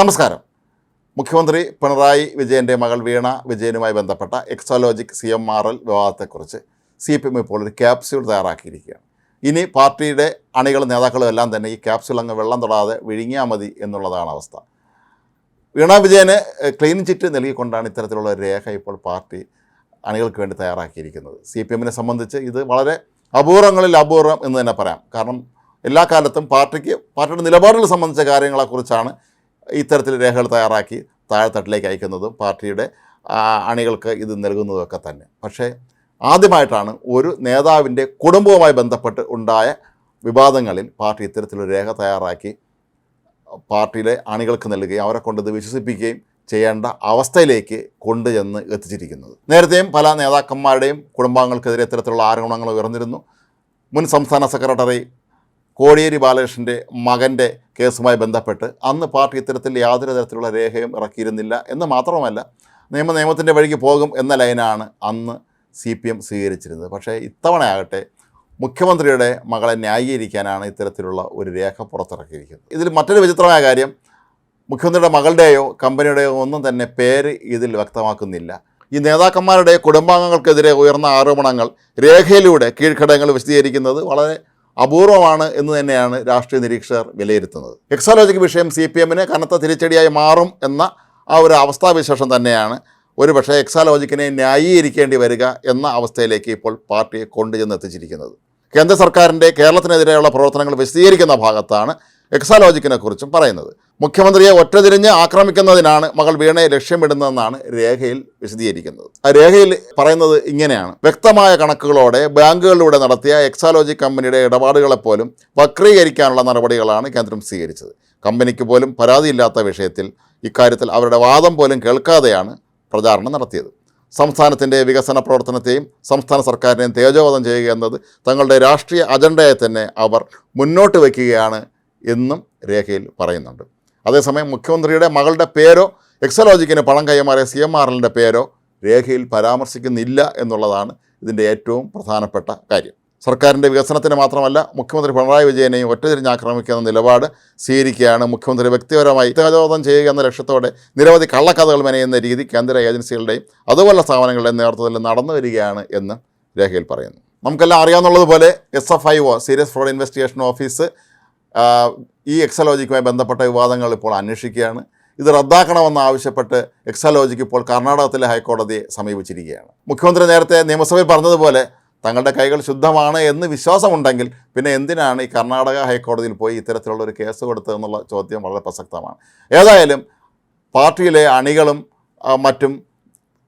നമസ്കാരം. മുഖ്യമന്ത്രി പിണറായി വിജയന്റെ മകൾ വീണ വിജയനുമായി ബന്ധപ്പെട്ട Exalogic C M R L വിവാദത്തെക്കുറിച്ച് C P M ഇപ്പോൾ ഒരു ക്യാപ്സ്യൂൾ തയ്യാറാക്കിയിരിക്കുകയാണ്. ഇനി പാർട്ടിയുടെ അണികളും നേതാക്കളും എല്ലാം തന്നെ ഈ ക്യാപ്സ്യൂൾ അങ്ങ് വെള്ളം തൊടാതെ വിഴുങ്ങിയാൽ മതി എന്നുള്ളതാണ് അവസ്ഥ. വീണ വിജയന് ക്ലീൻ ചിറ്റ് നൽകിക്കൊണ്ടാണ് ഇത്തരത്തിലുള്ള രേഖ ഇപ്പോൾ പാർട്ടി അണികൾക്ക് വേണ്ടി തയ്യാറാക്കിയിരിക്കുന്നത്. സി പി എമ്മിനെ സംബന്ധിച്ച് ഇത് വളരെ അപൂർവങ്ങളിൽ അപൂർവം എന്ന് തന്നെ പറയാം. കാരണം എല്ലാ കാലത്തും പാർട്ടിക്ക് പാർട്ടിയുടെ നിലപാടുകൾ സംബന്ധിച്ച കാര്യങ്ങളെക്കുറിച്ചാണ് ഇത്തരത്തിൽ രേഖകൾ തയ്യാറാക്കി താഴെത്തട്ടിലേക്ക് അയക്കുന്നതും പാർട്ടിയുടെ അണികൾക്ക് ഇത് നൽകുന്നതൊക്കെ തന്നെ. പക്ഷേ ആദ്യമായിട്ടാണ് ഒരു നേതാവിന്റെ കുടുംബവുമായി ബന്ധപ്പെട്ട് ഉണ്ടായ വിവാദങ്ങളിൽ പാർട്ടി ഇത്തരത്തിലൊരു രേഖ തയ്യാറാക്കി പാർട്ടിയിലെ അണികൾക്ക് നൽകുകയും അവരെ കൊണ്ട് ഇത് വിശ്വസിപ്പിക്കുകയും ചെയ്യേണ്ട അവസ്ഥയിലേക്ക് കൊണ്ടുചെന്ന് എത്തിച്ചിരിക്കുന്നത്. നേരത്തെയും പല നേതാക്കന്മാരുടെയും കുടുംബാംഗങ്ങൾക്കെതിരെ ഇത്തരത്തിലുള്ള ആരോപണങ്ങൾ ഉയർന്നിരുന്നു. മുൻ സംസ്ഥാന സെക്രട്ടറി കോടിയേരി ബാലകൃഷ്ണന്റെ മകന്റെ കേസുമായി ബന്ധപ്പെട്ട് അന്ന് പാർട്ടി ഇത്തരത്തിൽ യാതൊരു തരത്തിലുള്ള രേഖയും ഇറക്കിയിരുന്നില്ല എന്ന് മാത്രമല്ല നിയമ നിയമത്തിന്റെ വഴിക്ക് പോകും എന്ന ലൈനാണ് അന്ന് സി പി എം സ്വീകരിച്ചിരുന്നത്. പക്ഷേ ഇത്തവണയാകട്ടെ മുഖ്യമന്ത്രിയുടെ മകളെ ന്യായീകരിക്കാനാണ് ഇത്തരത്തിലുള്ള ഒരു രേഖ പുറത്തിറക്കിയിരിക്കുന്നത്. ഇതിൽ മറ്റൊരു വിചിത്രമായ കാര്യം മുഖ്യമന്ത്രിയുടെ മകളുടെയോ കമ്പനിയുടെയോ ഒന്നും തന്നെ പേര് ഇതിൽ വ്യക്തമാക്കുന്നില്ല. ഈ നേതാക്കന്മാരുടെ കുടുംബാംഗങ്ങൾക്കെതിരെ ഉയർന്ന ആരോപണങ്ങൾ രേഖയിലൂടെ കീഴ്ഘടകങ്ങൾ വിശദീകരിക്കുന്നത് വളരെ അപൂർവമാണ് എന്ന് തന്നെയാണ് രാഷ്ട്രീയ നിരീക്ഷകർ വിലയിരുത്തുന്നത്. എക്സോളജിക്ക് വിഷയം സി പി എമ്മിന് കനത്ത തിരിച്ചടിയായി മാറും എന്ന ആ ഒരു അവസ്ഥാവിശേഷം തന്നെയാണ് ഒരു പക്ഷേ എക്സാലോജിക്കിനെ ന്യായീകരിക്കേണ്ടി വരിക എന്ന അവസ്ഥയിലേക്ക് ഇപ്പോൾ പാർട്ടിയെ കൊണ്ടുചെന്ന് എത്തിച്ചിരിക്കുന്നത് കേന്ദ്ര സർക്കാരിന്റെ കേരളത്തിനെതിരെയുള്ള പ്രവർത്തനങ്ങൾ വിശദീകരിക്കുന്ന ഭാഗത്താണ് എക്സാലോജിക്കിനെ കുറിച്ചും പറയുന്നത്. മുഖ്യമന്ത്രിയെ ഒറ്റതിരിഞ്ഞ് ആക്രമിക്കുന്നതിനാണ് മകൾ വീണയെ ലക്ഷ്യമിടുന്നതെന്നാണ് രേഖയിൽ വിശദീകരിക്കുന്നത്. ആ രേഖയിൽ പറയുന്നത് ഇങ്ങനെയാണ്. വ്യക്തമായ കണക്കുകളോടെ ബാങ്കുകളിലൂടെ നടത്തിയ എക്സാലോജി കമ്പനിയുടെ ഇടപാടുകളെപ്പോലും വക്രീകരിക്കാനുള്ള നടപടികളാണ് കേന്ദ്രം സ്വീകരിച്ചത്. കമ്പനിക്ക് പോലും പരാതിയില്ലാത്ത വിഷയത്തിൽ ഇക്കാര്യത്തിൽ അവരുടെ വാദം പോലും കേൾക്കാതെയാണ് പ്രചാരണം നടത്തിയത്. സംസ്ഥാനത്തിന്റെ വികസന പ്രവർത്തനത്തെയും സംസ്ഥാന സർക്കാരിനെയും തേജോവധം ചെയ്യുക എന്നത് തങ്ങളുടെ രാഷ്ട്രീയ അജണ്ടയെ തന്നെ അവർ മുന്നോട്ട് വയ്ക്കുകയാണ് എന്നും രേഖയിൽ പറയുന്നുണ്ട്. അതേസമയം മുഖ്യമന്ത്രിയുടെ മകളുടെ പേരോ എക്സലോജിക്കിന് പണം കൈമാറിയ സി എം ആർ എല്ലിന്റെ പേരോ രേഖയിൽ പരാമർശിക്കുന്നില്ല എന്നുള്ളതാണ് ഇതിന്റെ ഏറ്റവും പ്രധാനപ്പെട്ട കാര്യം. സർക്കാരിന്റെ വികസനത്തിന് മാത്രമല്ല മുഖ്യമന്ത്രി പിണറായി വിജയനെയും ഒറ്റതിരിഞ്ഞ് ആക്രമിക്കുന്ന നിലപാട് സ്വീകരിക്കുകയാണ് മുഖ്യമന്ത്രി വ്യക്തിപരമായി തേജോധം ചെയ്യുക എന്ന ലക്ഷ്യത്തോടെ നിരവധി കള്ളക്കഥകൾ മെനയുന്ന രീതി കേന്ദ്ര ഏജൻസികളുടെയും അതുപോലെ സ്ഥാപനങ്ങളുടെയും നേതൃത്വത്തിൽ നടന്നു വരികയാണ് എന്ന് രേഖയിൽ പറയുന്നു. നമുക്കെല്ലാം അറിയാവുന്നതുപോലെ S F I O serious fraud investigation office ഈ എക്സലോജിക്കുമായി ബന്ധപ്പെട്ട വിവാദങ്ങൾ ഇപ്പോൾ അന്വേഷിക്കുകയാണ്. ഇത് റദ്ദാക്കണമെന്ന് ആവശ്യപ്പെട്ട് എക്സലോജിക്ക് ഇപ്പോൾ കർണാടകത്തിലെ ഹൈക്കോടതിയെ സമീപിച്ചിരിക്കുകയാണ്. മുഖ്യമന്ത്രി നേരത്തെ നിയമസഭയിൽ പറഞ്ഞതുപോലെ തങ്ങളുടെ കൈകൾ ശുദ്ധമാണ് എന്ന് വിശ്വാസമുണ്ടെങ്കിൽ പിന്നെ എന്തിനാണ് ഈ കർണാടക ഹൈക്കോടതിയിൽ പോയി ഇത്തരത്തിലുള്ള ഒരു കേസ് കൊടുത്തതെന്നുള്ള ചോദ്യം വളരെ പ്രസക്തമാണ്. ഏതായാലും പാർട്ടിയിലെ അണികളും മറ്റും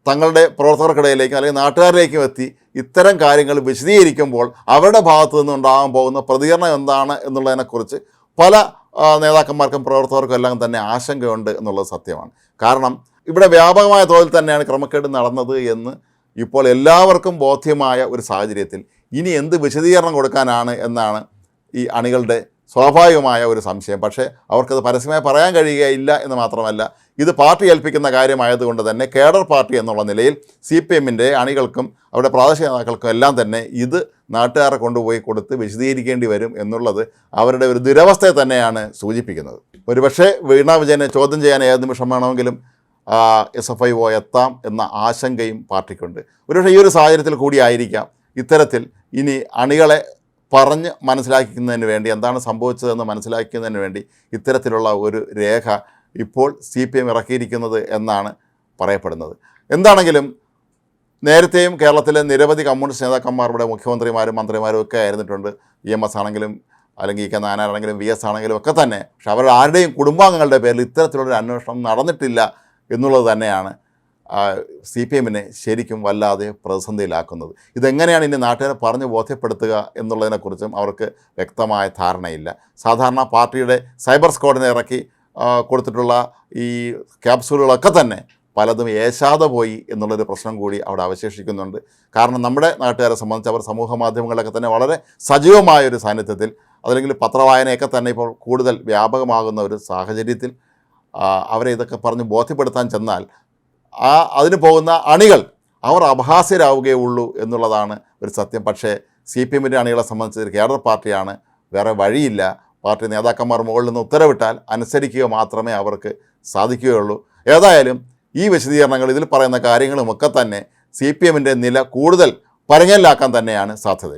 തങ്ങളുടെ പ്രവർത്തകർക്കിടയിലേക്കും അല്ലെങ്കിൽ നാട്ടുകാരിലേക്കും എത്തി ഇത്തരം കാര്യങ്ങൾ വിശദീകരിക്കുമ്പോൾ അവരുടെ ഭാഗത്തു നിന്നുണ്ടാകാൻ പോകുന്ന പ്രതികരണം എന്താണ് എന്നുള്ളതിനെക്കുറിച്ച് പല നേതാക്കന്മാർക്കും പ്രവർത്തകർക്കും എല്ലാം തന്നെ ആശങ്കയുണ്ട് എന്നുള്ളത് സത്യമാണ്. കാരണം ഇവിടെ വ്യാപകമായ തോതിൽ തന്നെയാണ് ക്രമക്കേട് നടന്നത് എന്ന് ഇപ്പോൾ എല്ലാവർക്കും ബോധ്യമായ ഒരു സാഹചര്യത്തിൽ ഇനി എന്ത് വിശദീകരണം കൊടുക്കാനാണ് എന്നാണ് ഈ അണികളുടെ സ്വാഭാവികമായ ഒരു സംശയം. പക്ഷേ അവർക്കത് പരസ്യമായി പറയാൻ കഴിയുകയില്ല എന്ന് മാത്രമല്ല ഇത് പാർട്ടി ഏൽപ്പിക്കുന്ന കാര്യമായതുകൊണ്ട് തന്നെ കേഡർ പാർട്ടി എന്നുള്ള നിലയിൽ സി പി എമ്മിന്റെ അണികൾക്കും അവരുടെ പ്രാദേശിക നേതാക്കൾക്കും എല്ലാം തന്നെ ഇത് നാട്ടുകാരെ കൊണ്ടുപോയി കൊടുത്ത് വിശദീകരിക്കേണ്ടി വരും എന്നുള്ളത് അവരുടെ ഒരു ദുരവസ്ഥയെ തന്നെയാണ് സൂചിപ്പിക്കുന്നത്. ഒരുപക്ഷെ വീണ വിജയനെ ചോദ്യം ചെയ്യാൻ ഏത് നിമിഷം വേണമെങ്കിലും എസ് എഫ് ഐ ഒ എത്താം എന്ന ആശങ്കയും പാർട്ടിക്കുണ്ട്. ഒരുപക്ഷെ ഈ ഒരു സാഹചര്യത്തിൽ കൂടിയായിരിക്കാം ഇത്തരത്തിൽ ഇനി അണികളെ പറഞ്ഞ് മനസ്സിലാക്കുന്നതിന് വേണ്ടി എന്താണ് സംഭവിച്ചതെന്ന് മനസ്സിലാക്കുന്നതിന് വേണ്ടി ഇത്തരത്തിലുള്ള ഒരു രേഖ ഇപ്പോൾ സി പി എം ഇറക്കിയിരിക്കുന്നത് എന്നാണ് പറയപ്പെടുന്നത്. എന്താണെങ്കിലും നേരത്തെയും കേരളത്തിലെ നിരവധി കമ്മ്യൂണിസ്റ്റ് നേതാക്കന്മാരുടെ മുഖ്യമന്ത്രിമാരും മന്ത്രിമാരും ഒക്കെ ആയിരുന്നിട്ടുണ്ട്. ഇ എം എസ് ആണെങ്കിലും അല്ലെങ്കിൽ ഇ കെ നായനാണെങ്കിലും വി എസ് ആണെങ്കിലും ഒക്കെ തന്നെ. പക്ഷെ അവരുടെ ആരുടെയും കുടുംബാംഗങ്ങളുടെ പേരിൽ ഇത്തരത്തിലുള്ളൊരു അന്വേഷണം നടന്നിട്ടില്ല എന്നുള്ളത് തന്നെയാണ് സി പി എമ്മിനെ ശരിക്കും വല്ലാതെ പ്രതിസന്ധിയിലാക്കുന്നത്. ഇതെങ്ങനെയാണ് ഇനി നാട്ടുകാരെ പറഞ്ഞ് ബോധ്യപ്പെടുത്തുക എന്നുള്ളതിനെക്കുറിച്ചും അവർക്ക് വ്യക്തമായ ധാരണയില്ല. സാധാരണ പാർട്ടിയുടെ സൈബർ സ്ക്വാഡിനെ ഇറക്കി കൊടുത്തിട്ടുള്ള ഈ ക്യാപ്സൂളുകളൊക്കെ തന്നെ പലതും ഏശാതെ പോയി എന്നുള്ളൊരു പ്രശ്നം കൂടി അവിടെ അവശേഷിക്കുന്നുണ്ട്. കാരണം നമ്മുടെ നാട്ടുകാരെ സംബന്ധിച്ച് അവർ സമൂഹ മാധ്യമങ്ങളിലൊക്കെ തന്നെ വളരെ സജീവമായ ഒരു സാന്നിധ്യത്തിൽ അതല്ലെങ്കിൽ പത്രവായനയൊക്കെ തന്നെ ഇപ്പോൾ കൂടുതൽ വ്യാപകമാകുന്ന ഒരു സാഹചര്യത്തിൽ അവരെ ഇതൊക്കെ പറഞ്ഞ് ബോധ്യപ്പെടുത്താൻ ചെന്നാൽ ആ അതിന് പോകുന്ന അണികൾ അവർ അപഹാസ്യരാവുകയുള്ളൂ എന്നുള്ളതാണ് ഒരു സത്യം. പക്ഷേ സി പി എമ്മിന്റെ അണികളെ സംബന്ധിച്ച് കേരള പാർട്ടിയാണ് വേറെ വഴിയില്ല. പാർട്ടി നേതാക്കന്മാർ മുകളിൽ നിന്ന് ഉത്തരവിട്ടാൽ അനുസരിക്കുക മാത്രമേ അവർക്ക് സാധിക്കുകയുള്ളൂ. ഏതായാലും ഈ വിശദീകരണങ്ങൾ ഇതിൽ പറയുന്ന കാര്യങ്ങളുമൊക്കെ തന്നെ സി പി എമ്മിന്റെ നില കൂടുതൽ പരങ്ങലാക്കാൻ തന്നെയാണ് സാധ്യത.